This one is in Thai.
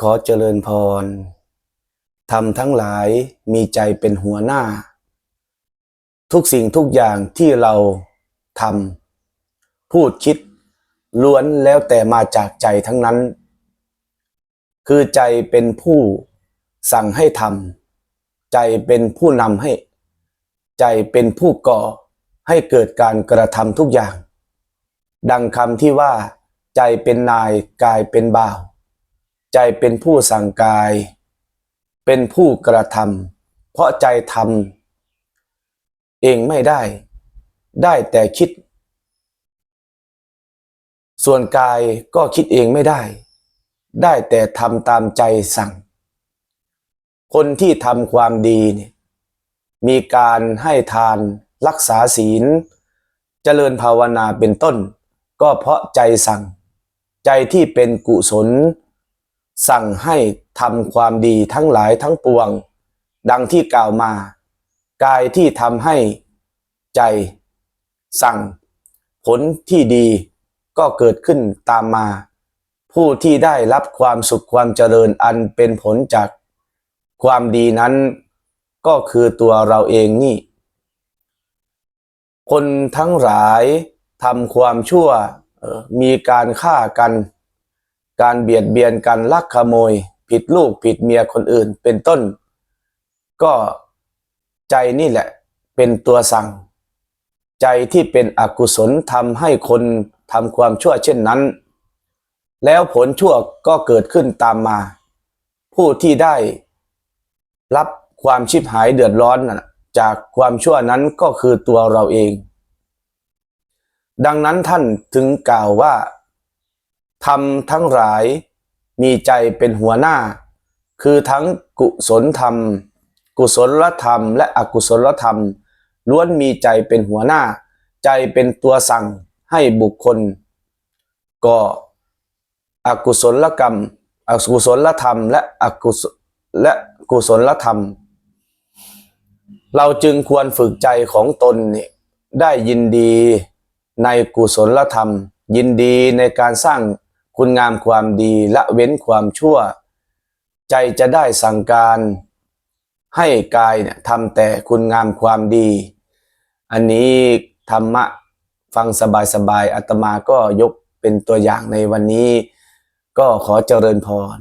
ขอเจริญพรทำทั้งหลายมีใจเป็นหัวหน้า ทุกสิ่งทุกอย่างที่เราทำพูดคิด ล้วนแล้วแต่มาจากใจทั้งนั้น คือใจเป็นผู้สั่งให้ทำใจเป็นผู้นำให้ ใจเป็นผู้ก่อให้เกิดการกระทำทุกอย่าง ดังคำที่ว่า ใจเป็นนายกายเป็นบ่าว ใจเป็นผู้สั่งกาย เป็นผู้กระทำเพราะใจทำเองไม่ได้ ได้แต่คิด ส่วนกายก็คิดเองไม่ได้ ได้แต่ทำตามใจสั่ง คนที่ทำความดีเนี่ยมีการให้ทานรักษาศีล เจริญภาวนาเป็นต้น ก็เพราะใจสั่ง ใจที่เป็นกุศล สั่งให้ทำความดีทั้งหลายทั้งปวง ดังที่กล่าวมา กายที่ทำให้ใจสั่ง ผลที่ดีก็เกิดขึ้นตามมา ผู้ที่ได้รับความสุขความเจริญอันเป็นผลจาก ความดีนั้น ก็คือตัวเราเองนี่ คนทั้งหลายทำความชั่วมีการฆ่ากัน การเบียดเบียนกันลักขโมย ผิดลูกผิดเมียคนอื่น เป็นต้น ก็ใจนี่แหละ เป็นตัวสั่ง ใจที่เป็นอกุศลทำให้คนทำความชั่วเช่นนั้น แล้วผลชั่วก็เกิดขึ้นตามมา ผู้ที่ได้รับความชิบหายเดือดร้อนจากความชั่วนั้นก็คือตัวเราเอง ดังนั้นท่านถึงกล่าวว่า ทำทั้งหลายมีใจเป็นหัวหน้า คือทั้งกุศลธรรม กุศลธรรม และอกุศลธรรม ล้วนมีใจเป็นหัวหน้า ใจเป็นตัวสั่งให้บุคคลก็อกุศลกรรม อกุศลธรรม และอกุศและกุศลธรรม เราจึงควรฝึกใจของตนเนี่ยได้ยินดีในกุศลธรรม ยินดีในการสร้าง คุณงามความดีละเว้นความชั่ว ใจจะได้สั่งการให้กายเนี่ยทำแต่คุณงามความดี อันนี้ธรรมะฟังสบายๆอาตมาก็ยกเป็นตัวอย่างในวันนี้ ก็ขอเจริญพร